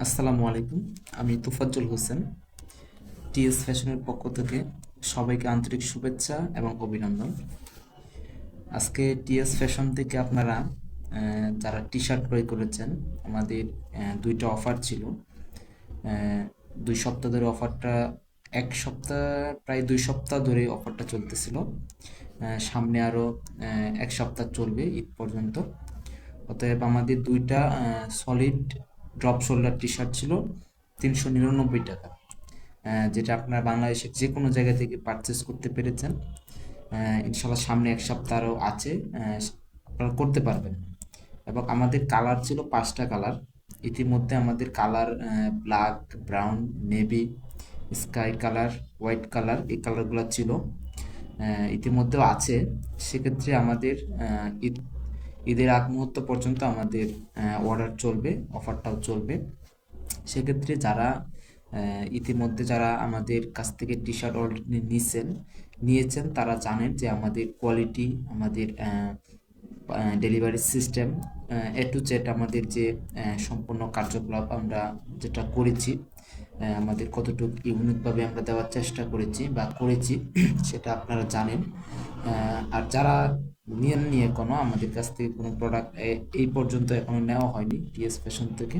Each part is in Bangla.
আসসালামু আলাইকুম। আমি তুফাজ্জল হোসেন, টিএস ফ্যাশনের পক্ষ থেকে সবাইকে আন্তরিক শুভেচ্ছা এবং অভিনন্দন। আজকে টিএস ফ্যাশন থেকে আপনারা যারা টি শার্ট ক্রয় করেছেন, আমাদের দুইটা অফার ছিল। দুই সপ্তাহ ধরে অফারটা, এক সপ্তাহ, প্রায় দুই সপ্তাহ ধরে অফারটা চলতেছিল। সামনে আরও এক সপ্তাহ চলবে ঈদ পর্যন্ত। অতএব আমাদের দুইটা solid drop shoulder T shirt ছিল তিনশো নিরানব্বই টাকা। যেটা আপনারা বাংলাদেশের যে কোনো জায়গা থেকে পারচেস করতে পেরেছেন। ইনশাল্লাহ সামনে এক সপ্তাহ আরও আছে আপনারা করতে পারবেন। এবং আমাদের কালার ছিল পাঁচটা কালার ইতিমধ্যে আমাদের colour black brown navy sky colour white colour এই কালারগুলো ছিল। ইতিমধ্যেও আছে। সেক্ষেত্রে আমাদের ঈদ ঈদের আগ মুহূর্ত পর্যন্ত আমাদের অর্ডার চলবে অফারটাও চলবে। সেক্ষেত্রে যারা ইতিমধ্যে যারা আমাদের কাছ থেকে টি শার্ট অলরেডি নিয়েছেন নিয়েছেন তারা জানেন যে আমাদের কোয়ালিটি আমাদের delivery system A to Z আমাদের যে সম্পূর্ণ কার্যকলাপ আমরা যেটা করেছি আমাদের কতটুকু ইউনিকভাবে আমরা দেওয়ার চেষ্টা করেছি বা করেছি, সেটা আপনারা জানেন। আর যারা নিয়ে নিয়ে কোনো আমাদের কাছ থেকে কোনো প্রোডাক্ট এই পর্যন্ত এখনও নেওয়া হয়নি টিএস ফ্যাশন থেকে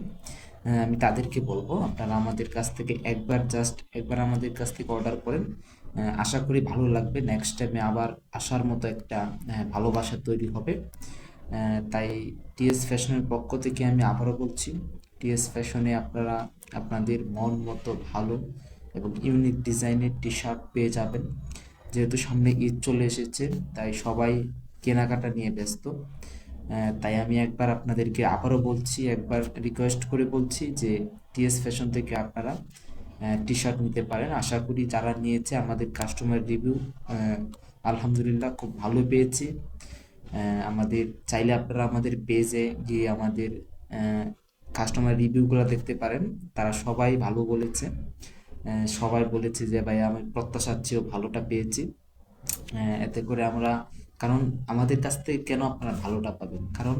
আমি তাদেরকে বলব, আপনারা আমাদের কাছ থেকে একবার জাস্ট একবার আমাদের কাছ থেকে অর্ডার করেন। আশা করি ভালো লাগবে। নেক্সট টাইমে আবার আসার মতো একটা ভালোবাসা তৈরি হবে। তাই টিএস ফ্যাশনের পক্ষ থেকে আমি আবারও বলছি টিএস ফ্যাশনে আপনারা, আপনাদের মন মতো ভালো এবং ইউনিক ডিজাইনের টি শার্ট পেয়ে যাবেন। যেহেতু সামনে ঈদ চলে এসেছে, তাই সবাই কেনাকাটা নিয়ে ব্যস্ত। তাই আমি একবার আপনাদেরকে আবারও বলছি, একবার রিকোয়েস্ট করে বলছি যে টিএস ফ্যাশন থেকে আপনারা টি শার্ট নিতে পারেন। আশা করি যারা নিয়েছে আমাদের কাস্টমার রিভিউ আলহামদুলিল্লাহ খুব ভালো পেয়েছি। আমাদের চাইলে আপনারা আমাদের পেজে গিয়ে আমাদের কাস্টমার রিভিউগুলো দেখতে পারেন। তারা সবাই ভালো বলেছে। সবাই বলেছে যে, ভাই, আমি প্রত্যাশার চেয়েও ভালোটা পেয়েছি। এতে করে আমরা, কারণ আমাদের কাছ থেকে কেন আপনারা ভালোটা পাবেন? কারণ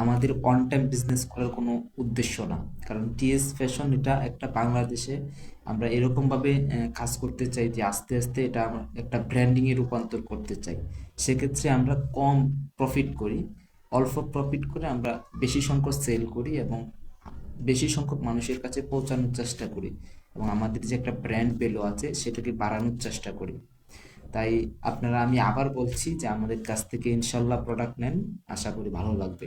আমাদের অন টাইম বিজনেস করার কোনো উদ্দেশ্য না। কারণ টিএস ফ্যাশন এটা একটা বাংলাদেশে আমরা এরকমভাবে কাজ করতে চাই যে আস্তে আস্তে এটা আমরা একটা ব্র্যান্ডিংয়ে রূপান্তর করতে চাই। সেক্ষেত্রে আমরা কম প্রফিট করি, অল্প প্রফিট করে আমরা বেশি সংখ্যক সেল করি এবং বেশি সংখ্যক মানুষের কাছে পৌঁছানোর চেষ্টা করি এবং আমাদের যে একটা ব্র্যান্ড ভ্যালু আছে সেটাকে বাড়ানোর চেষ্টা করি। তাই আপনারা, আমি আবার বলছি যে আমাদের কাছ থেকে ইনশাল্লাহ প্রোডাক্ট নেন, আশা করি ভালো লাগবে।